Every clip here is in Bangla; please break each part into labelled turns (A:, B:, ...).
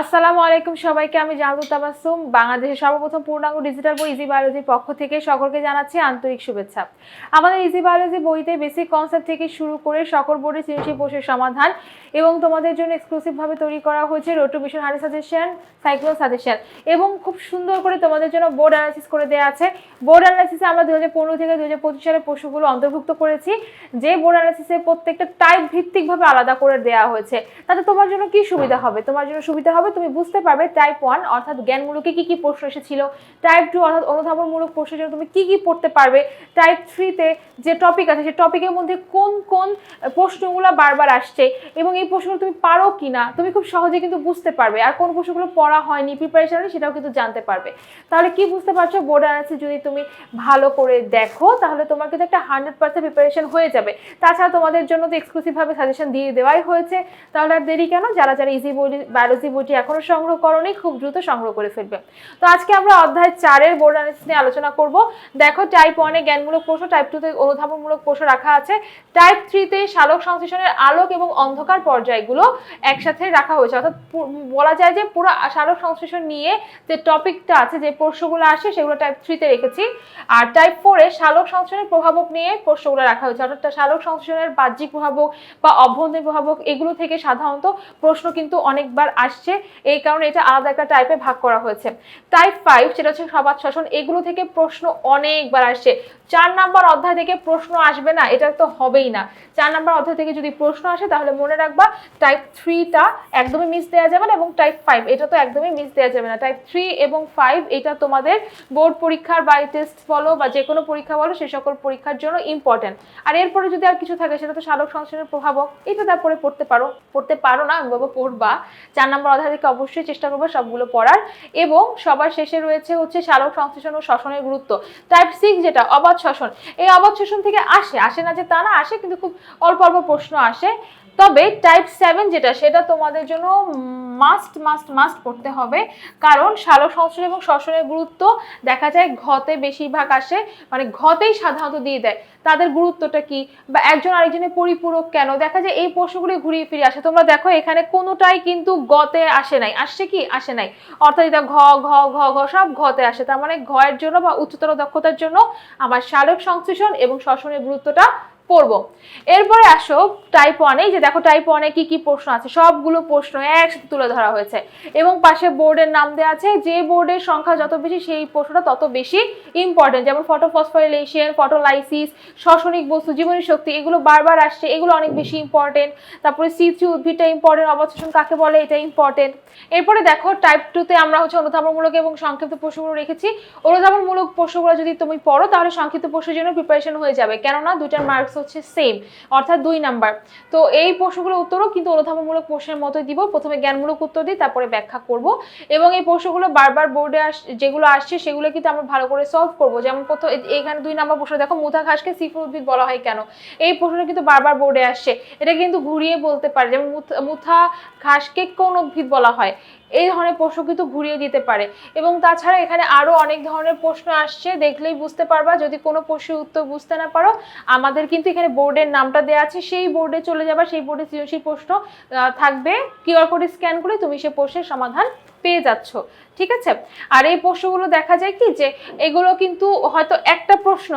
A: আসসালামু আলাইকুম সবাইকে, আমি জাহাদু তাবাসুম বাংলাদেশের সর্বপ্রথম পূর্ণাঙ্গ ডিজিটাল বই ইজি বায়োলজির পক্ষ থেকে সকলকে জানাচ্ছি আন্তরিক শুভেচ্ছা। আমাদের ইজি বায়োলজি বইতে বেসিক কনসেপ্ট থেকে শুরু করে সকল বোর্ডের সৃজনশীল প্রশ্নের সমাধান এবং তোমাদের জন্য এক্সক্লুসিভভাবে তৈরি করা হয়েছে রোটো মিশন হারি সাজেশন সাইক্লোন সাজেশন এবং খুব সুন্দর করে তোমাদের জন্য বোর্ড অ্যানালাইসিস করে দেওয়া আছে। বোর্ড অ্যানালাইসিসে আমরা দু হাজার পনেরো থেকে দু হাজার পঁচিশ সালের প্রশ্নগুলো অন্তর্ভুক্ত করেছি। যে বোর্ড অ্যানালাইসিসে প্রত্যেকটা টাইপ ভিত্তিকভাবে আলাদা করে দেওয়া হয়েছে। তাতে তোমার জন্য কি সুবিধা হবে? তোমার জন্য সুবিধা হবে তুমি বুঝতে পারবে টাইপ ওয়ান অর্থাৎ জ্ঞানমূলকে কি কি প্রশ্ন এসেছিল টাইপ টু অর্থাৎ অনুধাবনমূলক প্রশ্নের জন্য তুমি কি কি পড়তে পারবে টাইপ থ্রিতে যে টপিক আছে সেই টপিকের মধ্যে কোন কোন প্রশ্নগুলো বারবার আসছে এবং এই প্রশ্নগুলো তুমি পারো কি না তুমি খুব সহজে কিন্তু বুঝতে পারবে, আর কোন প্রশ্নগুলো পড়া হয়নি প্রিপারেশন সেটাও কিন্তু জানতে পারবে। তাহলে কি বুঝতে পারছ বোর্ড অ্যানালিসিস যদি তুমি ভালো করে দেখো, তাহলে তোমার কিন্তু একটা হান্ড্রেড পার্সেন্ট প্রিপারেশন হয়ে যাবে। তাছাড়া তোমাদের জন্য তো এক্সক্লুসিভভাবে সাজেশন দিয়ে দেওয়াই হয়েছে। তাহলে আর দেরি কেন? যারা যারা ইজি বই বায়োলজি বইটি এখনও সংগ্রহ করনি, খুব দ্রুত সংগ্রহ করে ফেলবে। তো আজকে আমরা অধ্যায় চারের বোর্ড অ্যানালিসিস নিয়ে আলোচনা করব। দেখো টাইপ ওয়ানে জ্ঞানমূলক প্রশ্ন টাইপ টুতে অনুধাবনমূলক প্রশ্ন রাখা আছে। টাইপ থ্রিতে সালোক সংশ্লেষণের আলোক এবং অন্ধকার পর্যায়গুলো একসাথে রাখা হয়েছে। অর্থাৎ বলা যায় যে পুরো সালোক সংশ্লেষণ নিয়ে যে টপিকটা আছে, যে প্রশ্নগুলো আসে, সেগুলো টাইপ থ্রিতে রেখেছি। আর টাইপ ফোরে সালোক সংশ্লেষণের প্রভাবক নিয়ে প্রশ্নগুলো রাখা হয়েছে। অর্থাৎ সালোক সংশ্লেষণের বাহ্যিক প্রভাবক বা অভ্যন্তরীণ প্রভাবক, এগুলো থেকে সাধারণত প্রশ্ন কিন্তু অনেকবার আসছে। এই কারণে এটা আলাদা একটা টাইপে ভাগ করা হয়েছে। টাইপ ফাইভ সেটা হচ্ছে সবাদ শাসন, এগুলো থেকে প্রশ্ন অনেকবার আসছে। চার নাম্বার অধ্যায় থেকে প্রশ্ন আসবে না, এটা তো হবেই না। চার নাম্বার অধ্যায় থেকে যদি প্রশ্ন আসে, তাহলে মনে রাখবা টাইপ থ্রিটা একদমই মিস দেওয়া যাবে না এবং টাইপ ফাইভ এটা তো একদমই মিস দেওয়া যাবে না। টাইপ থ্রি এবং ফাইভ এটা তোমাদের বোর্ড পরীক্ষার বাই টেস্ট বলো বা যে কোনো পরীক্ষা বলো, সে সকল পরীক্ষার জন্য ইম্পর্টেন্ট আর এরপরে যদি আর কিছু থাকে, সেটা তো সালোক সংশ্লেষণের প্রভাবক, এটা তারপরে পড়তে পারো। পড়তে পারো না, আমি বাবা পড়বা। চার নম্বর অধ্যায় থেকে অবশ্যই চেষ্টা করব সবগুলো পড়ার। এবং সবার শেষে রয়েছে হচ্ছে শালক সংশ্লেষণ ও শ্বসনের গুরুত্ব। টাইপ সিক্স যেটা, অবাধ শ্বসন। এই অবাধ শ্বসন থেকে আসে আসে না যে তা না, আসে কিন্তু খুব অল্প অল্প প্রশ্ন আসে। তবে টাইপ সেভেন যেটা, সেটা তোমাদের জন্য মাস্ট মাস্ট মাস্ট পড়তে হবে। কারণ সালোক সংশ্লেষণ এবং শ্বসনের গুরুত্ব দেখা যায় ঘতে বেশিরভাগ আসে মানে ঘতেই সাধারণত দিয়ে দেয়। তাদের গুরুত্বটা কি? বা একজন আরেকজনের পরিপূরক কেন? দেখা যায় এই প্রশ্নগুলি ঘুরিয়ে ফিরে আসে। তোমরা দেখো এখানে কোনোটাই কিন্তু গতে আসে নাই। আসছে কি? আসে নাই। অর্থাৎ এটা ঘ ঘ ঘ ঘ সব ঘতে আসে। তার মানে ঘয়ের জন্য বা উচ্চতর দক্ষতার জন্য আমার শালক সংশ্লেষণ এবং শ্বসনের গুরুত্বটা পড়ব। এরপরে আসো টাইপ ওয়ানে যে দেখো টাইপ ওয়ানে কি কি প্রশ্ন আছে, সবগুলো প্রশ্ন একসাথে তুলে ধরা হয়েছে। এবং পাশে বোর্ডের নাম দেওয়া আছে, যে বোর্ডের সংখ্যা যত বেশি, সেই প্রশ্নটা তত বেশি ইম্পর্টেন্ট যেমন ফটোফসফোরিলেশন ফটোলাইসিস শ্বসনিক বস্তু, জীবনী শক্তি, এগুলো বারবার আসছে, এগুলো অনেক বেশি ইম্পর্টেন্ট তারপরে সিথি উদ্ভিদটা ইম্পর্টেন্ট অবশোষণ কাকে বলে, এটা ইম্পর্টেন্ট এরপরে দেখো টাইপ টুতে আমরা হচ্ছে অনুধাবনমূলক এবং সংক্ষিপ্ত প্রশ্নগুলো রেখেছি। অনুধাবনমূলক প্রশ্নগুলো যদি তুমি পড়ো, তাহলে সংক্ষিপ্ত প্রশ্নের জন্য প্রিপারেশন হয়ে যাবে। কেননা দুইটার মার্কস হচ্ছে সেম অর্থাৎ দুই নাম্বার তো এই প্রশ্নগুলোর উত্তরও কিন্তু অনুধাবনমূলক প্রশ্নের মতোই দিব। প্রথমে জ্ঞানমূলক উত্তর দিই, তারপরে ব্যাখ্যা করব। এবং এই প্রশ্নগুলো বারবার বোর্ডে আস যেগুলো আসছে, সেগুলো কিন্তু আমরা ভালো করে সলভ করব। যেমন প্রথম এখানে দুই নাম্বার প্রশ্ন, দেখো মুথা ঘাসকে সিফুর উদ্ভিদ বলা হয় কেন? এই প্রশ্নটা কিন্তু বারবার বোর্ডে আসছে। এটা কিন্তু ঘুরিয়ে বলতে পারে। যেমন মুথা ঘাসকে কোন উদ্ভিদ বলা হয়? এই ধরনের প্রশ্ন কিন্তু ঘুরিয়ে দিতে পারে। এবং তাছাড়া এখানে আরও অনেক ধরনের প্রশ্ন আসছে, দেখলেই বুঝতে পারবা। যদি কোনো প্রশ্নের উত্তর বুঝতে না পারো, আমাদের কিন্তু এখানে বোর্ডের নামটা দেওয়া আছে। সেই বোর্ডে চলে যাবা, সেই বোর্ডে সৃজনশীল প্রশ্ন থাকবে। কিউআর কোড স্ক্যান করে তুমি সে প্রশ্নের সমাধান পেয়ে যাচ্ছ। ঠিক আছে? আর এই প্রশ্নগুলো দেখা যায় কি যে এগুলো কিন্তু হয়তো একটা প্রশ্ন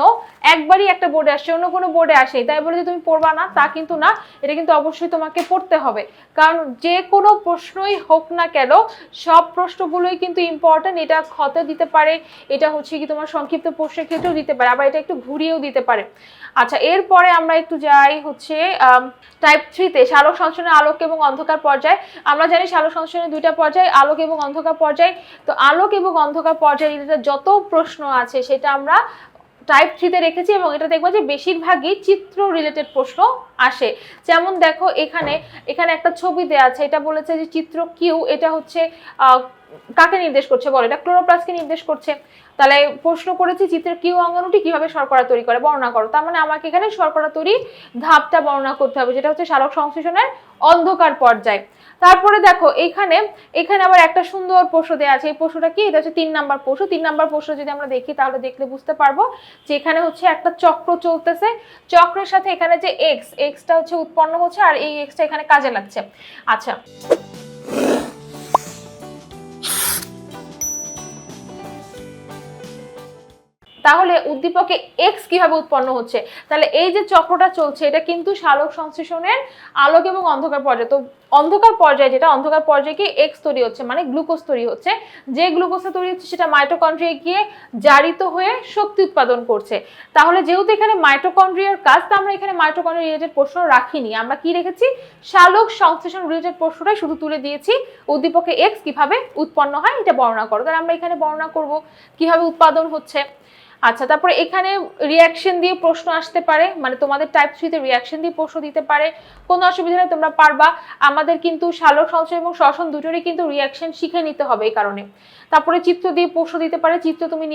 A: একবারই একটা বোর্ডে আসে, অন্য কোনো বোর্ডে আসে, তাই বলে যে তুমি পড়বা না, তা কিন্তু না, এটা কিন্তু অবশ্যই তোমাকে পড়তে হবে। কারণ যে কোনো প্রশ্নই হোক না কেন, সব প্রশ্নগুলোই কিন্তু ইম্পর্টেন্ট এটা ক্ষতে দিতে পারে, এটা হচ্ছে কি তোমার সংক্ষিপ্ত প্রশ্নের ক্ষেত্রেও দিতে পারে, আবার এটা একটু ঘুরিয়েও দিতে পারে। আচ্ছা এরপরে আমরা একটু যাই হচ্ছে টাইপ থ্রিতে সালোক সংশ্লেষণের আলোক এবং অন্ধকার পর্যায়ে। আমরা জানি সালোক সংশ্লেষণের দুইটা পর্যায়ে, আলোক এবং অন্ধকার পর্যায়। তো আলোক এবং অন্ধকার পর্যায়ে রিলেটেড যত প্রশ্ন আছে, সেটা আমরা টাইপ থ্রিতে রেখেছি এবং এটা দেখব যে বেশিরভাগই চিত্র রিলেটেড প্রশ্ন আসে। যেমন দেখো এখানে এখানে একটা ছবি দেওয়া আছে, এটা বলেছে যে চিত্র কিউ এটা হচ্ছে কাকে নির্দেশ করছে বলো? এটা ক্লোরোপ্লাস্টকে নির্দেশ করছে। তাহলে প্রশ্ন করেছি চিত্রের কিউ অঙ্গাণুটি কীভাবে শর্করা তৈরি করে? বর্ণনা করো। তার মানে আমাকে এখানে শর্করা তৈরি ধাপটা বর্ণনা করতে হবে, যেটা হচ্ছে সালোক সংশ্লেষণের অন্ধকার পর্যায়। তারপরে দেখো, এখানে এখানে আবার একটা সুন্দর প্রশ্ন দেওয়া আছে। এই প্রশ্নটা কি? এটা হচ্ছে তিন নাম্বার প্রশ্ন। তিন নাম্বার প্রশ্ন যদি আমরা দেখি, তাহলে দেখলে বুঝতে পারব যে এখানে হচ্ছে একটা চক্র চলতেছে। চক্রের সাথে এখানে যে এক্স এক্সটা হচ্ছে উৎপন্ন হচ্ছে আর এই এক্সটা এখানে কাজে লাগছে। আচ্ছা। তাহলে উদ্দীপকে এক্স কীভাবে উৎপন্ন হচ্ছে? তাহলে এই যে চক্রটা চলছে, এটা কিন্তু সালোক সংশ্লেষণের আলোক এবং অন্ধকার পর্যায়ে। তো অন্ধকার পর্যায়ে যেটা, অন্ধকার পর্যায়ে কি এক্স তৈরি হচ্ছে মানে গ্লুকোজ তৈরি হচ্ছে। যে গ্লুকোজটা তৈরি হচ্ছে, সেটা মাইটোকন্ড্রিয়ায় গিয়ে জারিত হয়ে শক্তি উৎপাদন করছে। তাহলে যেহেতু এখানে মাইটোকন্ড্রিয়ার কাজ, তো আমরা এখানে মাইটোকন্ড্রিয়া রিলেটেড প্রশ্ন রাখিনি। আমরা কি রেখেছি? সালোক সংশ্লেষণ রিলেটেড প্রশ্নটাই শুধু তুলে দিয়েছি। উদ্দীপকে এক্স কীভাবে উৎপন্ন হয়, এটা বর্ণনা করো। তাহলে আমরা এখানে বর্ণনা করব কীভাবে উৎপাদন হচ্ছে। আচ্ছা তারপরে এখানে রিয়াকশন দিয়ে প্রশ্ন আসতে পারে মানে তোমাদের টাইপ থ্রিতে রিয়াকশন দিয়ে প্রশ্ন দিতে পারে। কোনো অসুবিধা নেই, তোমরা পারবা। আমাদের কিন্তু সালোক সংশ্লেষণ এবং শ্বসন দুটোরই কিন্তু রিয়াকশন শিখে নিতে হবে এই কারণে। তারপরে চিত্র দিয়ে প্রশ্ন দিতে পারে। চিত্র তুমি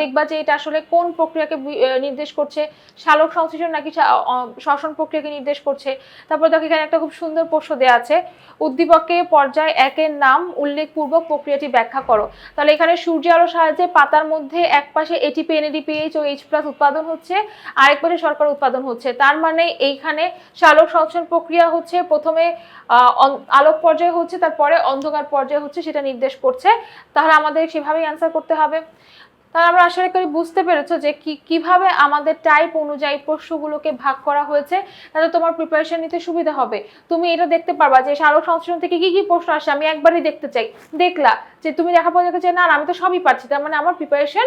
A: দেখবা যে এটা আসলে কোন প্রক্রিয়াকে নির্দেশ করছে। সালোক সংশ্লেষণ নাকি শ্বসন প্রক্রিয়াকে নির্দেশ করছে। তারপর দেখো এখানে একটা খুব সুন্দর প্রশ্ন দেওয়া আছে। উদ্দীপকে পর্যায় একের নাম উল্লেখপূর্বক প্রক্রিয়াটি ব্যাখ্যা করো। তাহলে এখানে সূর্য আলো সাহায্যে পাতার মধ্যে এক পাশে এটিপি এনএডিপিএইচ ও এইচ প্লাস উৎপাদন হচ্ছে, আরেক পাশে শর্করা উৎপাদন হচ্ছে। তার মানে এইখানে সালোক সংশ্লেষণ প্রক্রিয়া হচ্ছে প্রথমে আলোক পর্যায়ে হচ্ছে, তারপরে অন্ধকার পর্যায়ে হচ্ছে, সেটা নির্দেশ করছে। তাহলে আমাদের সেভাবেই অ্যান্সার করতে হবে। তাহলে আমরা আশা করি বুঝতে পেরেছ যে কি কীভাবে আমাদের টাইপ অনুযায়ী প্রশ্নগুলোকে ভাগ করা হয়েছে তাহলে তোমার প্রিপারেশন নিতে সুবিধা হবে। তুমি এটা দেখতে পারবা যে সারক সংশ্লেষণ থেকে কি কি প্রশ্ন আসে আমি একবারই দেখতে চাই। দেখলা যে তুমি দেখা পর না না, আমি তো সবই পারছি তার মানে আমার প্রিপারেশন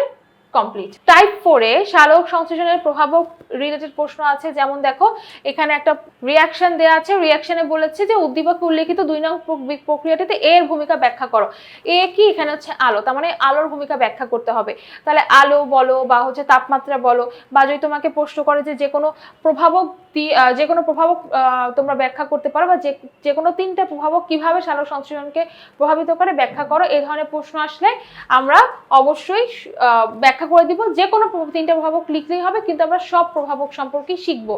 A: কমপ্লিট টাইপ ফোরে সালোক সংশ্লেষণের প্রভাবক রিলেটেড প্রশ্ন আছে যেমন দেখো এখানে একটা রিয়াকশন দেওয়া আছে রিয়াকশনে বলেছে যে উদ্দীপকে উল্লেখিত দুই নং প্রক- প্রক্রিয়াটিতে এর ভূমিকা ব্যাখ্যা করো। এ কি? এখানে হচ্ছে আলো তার মানে আলোর ভূমিকা ব্যাখ্যা করতে হবে। তাহলে আলো বলো বা হচ্ছে তাপমাত্রা বলো বা যদি তোমাকে প্রশ্ন করে যে যে কোনো প্রভাবক যে কোনো প্রভাবক তোমরা ব্যাখ্যা করতে পারো বা যে কোনো তিনটা প্রভাবক কীভাবে সালোক সংশ্লেষণকে প্রভাবিত করে ব্যাখ্যা করো এই ধরনের প্রশ্ন আসলে আমরা অবশ্যই আহ, ব্যাখ্যা করে দিব, যে কোনো তিনটা প্রভাবক লিখলেই হবে, কিন্তু আমরা সব প্রভাবক সম্পর্কেই শিখব।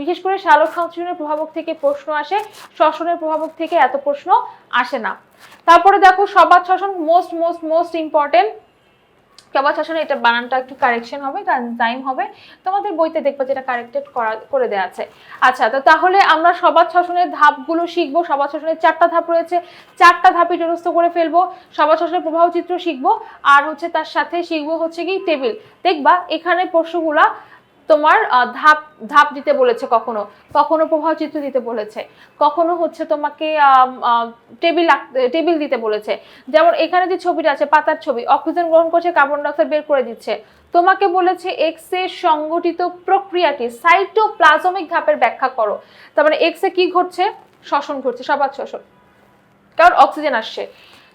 A: বিশেষ করে শালক সংশ্লেষণের প্রভাবক থেকে প্রশ্ন আসে, শ্বসনের প্রভাবক থেকে এত প্রশ্ন আসে না। তারপরে দেখো সবার শ্বসন মোস্ট মোস্ট মোস্ট ইম্পর্টেন্ট সবাদ শাসনে, এটা বানানটা একটু কারেকশন হবে টাইম হবে। তোমাদের বইতে দেখবে যেটা কারেক্টেড করা, করে দেওয়া আছে। আচ্ছা তো তাহলে আমরা সবাদ শাসনের ধাপগুলো শিখব সবাদ শাসনের চারটা ধাপ রয়েছে। চারটা ধাপই জনস্থ করে ফেলব সবাদ শাসনের প্রবাহ চিত্র শিখব, আর হচ্ছে তার সাথে শিখব হচ্ছে কি টেবিল দেখবা এখানে প্রশ্নগুলা তোমার ধাপ ধাপ দিতে বলেছে কখনো? কখনো প্রবাহ চিত্র দিতে বলেছে। কখনো হচ্ছে তোমাকে টেবিল টেবিল দিতে বলেছে। যেমন এখানে যে ছবিটা আছে, পাতার ছবি অক্সিজেন গ্রহণ করছে কার্বন ডাইঅক্সাইড বের করে দিচ্ছে। তোমাকে বলেছে এক্সের সংগঠিত প্রক্রিয়াটি সাইটোপ্লাজমিক ধাপের ব্যাখ্যা করো। তার মানে এক্স এ কি ঘটছে? শ্বসন ঘটছে, সবার শ্বসন। কারণ অক্সিজেন আসছে।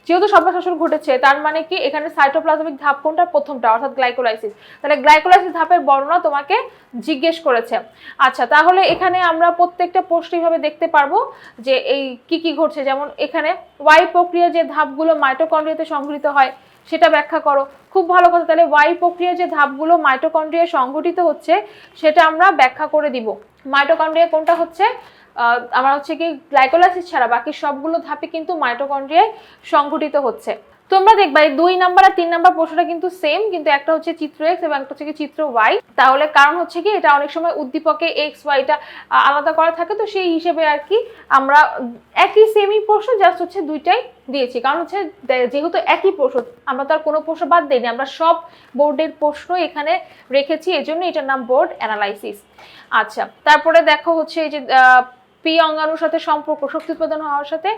A: যেহেতু শ্বসন ঘটেছে, তার মানে কি এখানে সাইটোপ্লাজমিক ধাপ কোনটা? প্রথমটা, অর্থাৎ গ্লাইকোলাইসিস তাহলে গ্লাইকোলাইসিস ধাপের বর্ণনা তোমাকে জিজ্ঞেস করেছে। আচ্ছা তাহলে এখানে আমরা প্রত্যেকটা এইভাবে দেখতে পারব যে এই কি কি ঘটছে। যেমন এখানে ওয়াই প্রক্রিয়া যে ধাপগুলো মাইটোকন্ড্রিয়াতে সংঘটিত হয়, সেটা ব্যাখ্যা করো। খুব ভালো কথা, তাহলে ওয়াই প্রক্রিয়া যে ধাপগুলো মাইটোকন্ড্রিয়ায় সংঘটিত হচ্ছে, সেটা আমরা ব্যাখ্যা করে দিব। মাইটোকন্ড্রিয়া কোনটা হচ্ছে? আমার হচ্ছে কি গ্লাইকোলাইসিস ছাড়া বাকি সবগুলো ধাপে কিন্তু মাইটোকন্ড্রিয়ায় সংঘটিত হচ্ছে। তোমরা দেখবা এই দুই নাম্বার আর তিন নাম্বার প্রশ্নটা কিন্তু সেম কিন্তু একটা হচ্ছে চিত্র এক্স এবং একটা হচ্ছে চিত্র ওয়াই তাহলে কারণ হচ্ছে কি এটা অনেক সময় উদ্দীপকে এক্স ওয়াইটা আলাদা করা থাকে, তো সেই হিসেবে আর কি আমরা একই সেমই প্রশ্ন জাস্ট হচ্ছে দুইটাই দিয়েছি। কারণ হচ্ছে যেহেতু একই প্রশ্ন, আমরা তো আর কোনো প্রশ্ন বাদ দিইনি, আমরা সব বোর্ডের প্রশ্ন এখানে রেখেছি, এজন্য এটার নাম বোর্ড অ্যানালাইসিস। আচ্ছা তারপরে দেখো হচ্ছে এই যে পি অঙ্গাণুর সাথে সম্পর্ক, শক্তি উৎপাদন হওয়ার সাথে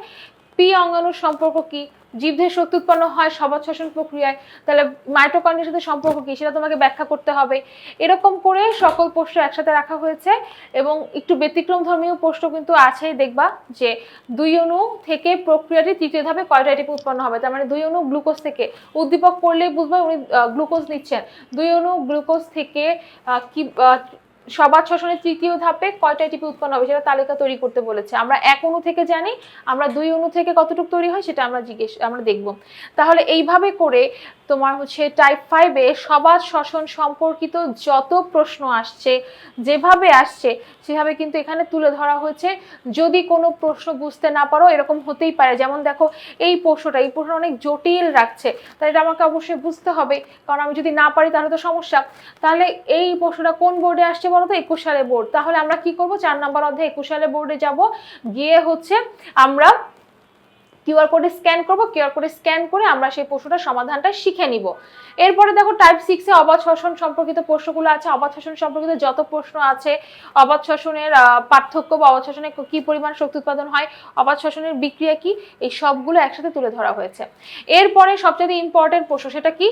A: পি অঙ্গাণুর সম্পর্ক কি? জীবদের শক্তি উৎপন্ন হয় সবাদ শ্বসন প্রক্রিয়ায়। তাহলে মাইটোকন্ড্রিয়ার সাথে সম্পর্ক কি? সেটা তোমাকে ব্যাখ্যা করতে হবে। এরকম করে সকল প্রশ্ন একসাথে রাখা হয়েছে এবং একটু ব্যতিক্রম ধর্মীয় প্রশ্ন কিন্তু আছেই। দেখবা যে দুই অণু থেকে প্রক্রিয়াটি তৃতীয় ধাপে কয়টা উৎপন্ন হবে? তার মানে দুই অণু গ্লুকোজ থেকে উদ্দীপক পড়লেই বুঝবে উনি গ্লুকোজ নিচ্ছেন। দুই অণু গ্লুকোজ থেকে কি আহ, সবাদ শ্বসনের তৃতীয় ধাপে কয়টা এটিপি উৎপন্ন হবে সেটা তালিকা তৈরি করতে বলেছে। আমরা এক অণু থেকে জানি আমরা দুই অণু থেকে কতটুকু তৈরি হয় সেটা আমরা জিজ্ঞেস আমরা দেখব। তাহলে এইভাবে করে তোমার হচ্ছে টাইপ ফাইভে সবাদ শ্বসন সম্পর্কিত যত প্রশ্ন আসছে যেভাবে আসছে সেভাবে কিন্তু এখানে তুলে ধরা হয়েছে। যদি কোনো প্রশ্ন বুঝতে না পারো এরকম হতেই পারে। যেমন দেখো এই প্রশ্নটা এই প্রশ্ন অনেক জটিল রাখছে। তাহলে এটা আমাকে অবশ্যই বুঝতে হবে। কারণ আমি যদি না পারি তাহলে তো সমস্যা। তাহলে এই প্রশ্নটা কোন বোর্ডে আসছে বলো তো একুশ সালে বোর্ড। তাহলে আমরা কি করব? চার নাম্বার অধ্যায় একুশ সালে বোর্ডে যাব। গিয়ে হচ্ছে আমরা কিউআর কোডে স্ক্যান করব কিউআর কোডে স্ক্যান করে আমরা সেই প্রশ্নটার সমাধানটা শিখে নিব। এরপরে দেখো টাইপ সিক্সে অবাধ শ্বসন সম্পর্কিত প্রশ্নগুলো আছে। অবাধ শ্বসন সম্পর্কিত যত প্রশ্ন আছে, অবাধ শ্বসনের পার্থক্য বা অবাধ শ্বসনে কী পরিমাণ শক্তি উৎপাদন হয়, অবাধ শ্বসনের বিক্রিয়া কি, এই সবগুলো একসাথে তুলে ধরা হয়েছে। এরপরে সবচেয়ে ইম্পর্টেন্ট প্রশ্ন সেটা কি?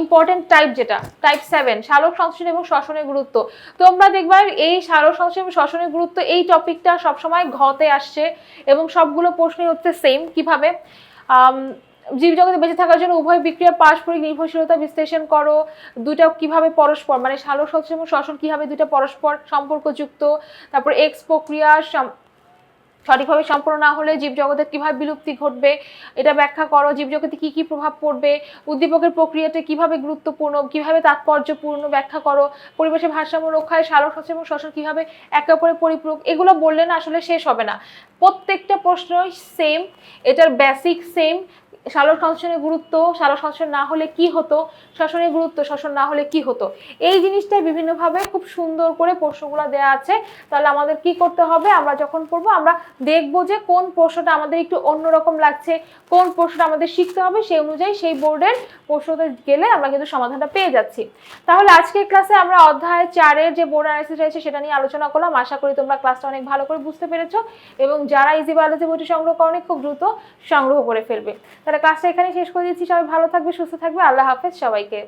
A: ইম্পর্টেন্ট টাইপ যেটা টাইপ সেভেন সালোক সংশ্লেষণ এবং শ্বসনের গুরুত্ব। তোমরা দেখবা এই সালোক সংশ্লেষণ এবং শ্বসনের গুরুত্ব এই টপিকটা সবসময় ঘতে আসছে এবং সবগুলো প্রশ্নই হচ্ছে সেম কীভাবে? আম, জীবজগতে বেঁচে থাকার জন্য উভয় বিক্রিয়া পারস্পরিক নির্ভরশীলতা বিশ্লেষণ করো। দুটা কীভাবে পরস্পর মানে সালোক সংশ্লেষণ এবং শ্বসন কীভাবে দুটা পরস্পর সম্পর্কযুক্ত? তারপর এক্স প্রক্রিয়া সঠিকভাবে সম্পূর্ণ না হলে জীবজগতের কীভাবে বিলুপ্তি ঘটবে? এটা ব্যাখ্যা করো, জীবজগতে কি কি প্রভাব পড়বে? উদ্দীপকের প্রক্রিয়াটা কীভাবে গুরুত্বপূর্ণ, কীভাবে তাৎপর্যপূর্ণ ব্যাখ্যা করো? পরিবেশের ভারসাম্য রক্ষায় সালোক সংশ্লেষণ এবং শ্বসন কীভাবে একে অপরের পরিপূরক? এগুলো বললে না, আসলে শেষ হবে না। প্রত্যেকটা প্রশ্নই সেম এটার বেসিক সেম সালোক সংশ্লেষণের গুরুত্ব সালোক সংশ্লেষণ না হলে কি হতো? শ্বসনের গুরুত্ব শ্বসন না হলে কি হতো? এই জিনিসটাই বিভিন্নভাবে খুব সুন্দর করে প্রশ্নগুলো দেওয়া আছে। তাহলে আমাদের কি করতে হবে? আমরা যখন পড়ব, আমরা দেখব যে কোন প্রশ্নটা আমাদের একটু অন্যরকম লাগছে, কোন প্রশ্নটা আমাদের শিখতে হবে সেই অনুযায়ী সেই বোর্ডের প্রশ্নতে গেলে আমরা কিন্তু সমাধানটা পেয়ে যাচ্ছি। তাহলে আজকের ক্লাসে আমরা অধ্যায় চারের যে বোর্ড অ্যানালিসিস রয়েছে সেটা নিয়ে আলোচনা করলাম। আশা করি তোমরা ক্লাসটা অনেক ভালো করে বুঝতে পেরেছ এবং যারা ইজি বায়োলজি বইটি সংগ্রহ করনি, খুব দ্রুত সংগ্রহ করে ফেলবে। তাহলে ক্লাসটা এখানে শেষ করে দিচ্ছি। সবাই ভালো থাকবে, সুস্থ থাকবে। আল্লাহ হাফেজ সবাইকে।